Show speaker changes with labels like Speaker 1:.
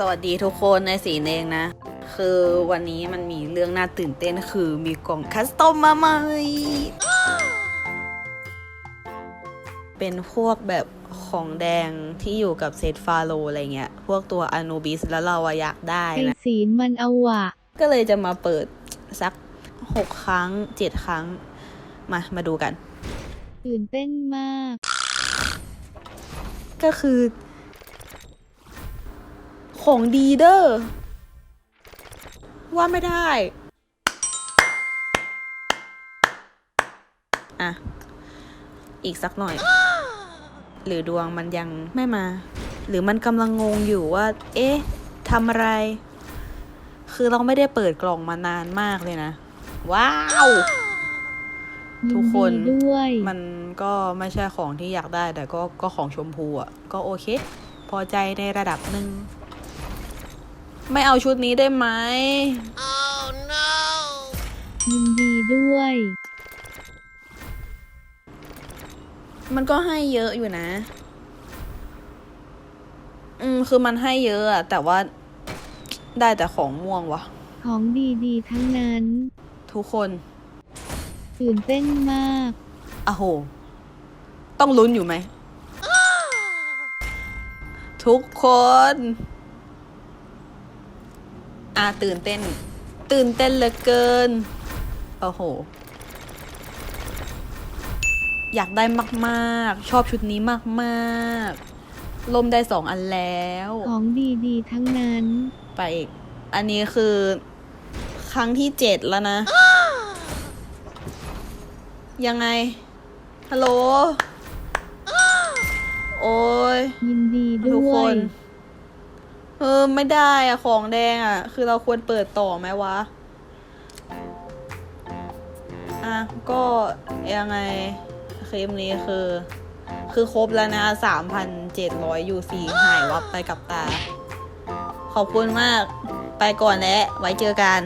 Speaker 1: สวัสดีทุกคนในสีเองนะ คือวันนี้มันมีเรื่องน่าตื่นเต้นคือมีกล่องคัสตอมมาใหม่ เป็นพวกแบบของแดงที่อยู่กับเซตฟาโลอะไรเงี้ย พวกตัวอ n น b บิสแล้วเราอะอยากได้
Speaker 2: ไอ
Speaker 1: นะ
Speaker 2: ศีลมันเอาว่ะ
Speaker 1: ก็เลยจะมาเปิดสักหกครั้งเจ็ดครั้ง มา มาดูกัน
Speaker 2: ตื่นเต้นมาก
Speaker 1: ก็คือ ของดีเด้อว่าไม่ได้ อะ อีกสักหน่อย หรือดวงมันยังไม่มา หรือมันกำลังงงอยู่ว่า เอ๊ะทำอะไร คือเราไม่ได้เปิดกล่องมานานมากเลยนะ ว้าว
Speaker 2: ยิ
Speaker 1: ทุ
Speaker 2: น
Speaker 1: กคน
Speaker 2: ดีด้วย
Speaker 1: มันก็ไม่ใช่ของที่อยากได้แต่ก็ก็ของชมพูอะ ก็โอเค พอใจในระดับหนึ่ง ไม่เอาชุดนี้ได้ไหม
Speaker 2: ยินดีด้วย
Speaker 1: มันก็ให้เยอะอยู่นะ อืม คือมันให้เยอะอะแต่ว่าได้แต่ของม่วงวะ
Speaker 2: ของดีๆ ทั้งนั้น
Speaker 1: ทุกคน
Speaker 2: ตื่นเต้นมาก
Speaker 1: อะโห ต้องลุ้นอยู่ไหม ทุกคน อะตื่นเต้น ตื่นเต้นเหลือเกิน โอ้โห อยากได้มากๆ ชอบชุดนี้มากๆ ล่มได้สองอันแล้ว
Speaker 2: ของดีๆ ทั้งนั้น
Speaker 1: ไปอีก อันนี้คือ ครั้งที่เจ็ดแล้วนะ ยังไง ฮัลโหล โอ้ย
Speaker 2: ยินดี
Speaker 1: ทุก
Speaker 2: ด้
Speaker 1: ค
Speaker 2: วย
Speaker 1: น เออไม่ได้อะของแดงอะคือเราควรเปิดต่อไหมวะ อะ ก็ยังไงคลิปนี้คือ คือครบแล้วนะ 3,700 UC หายวับไปกับตา ขอบคุณมากไปก่อนแล้วไว้เจอกัน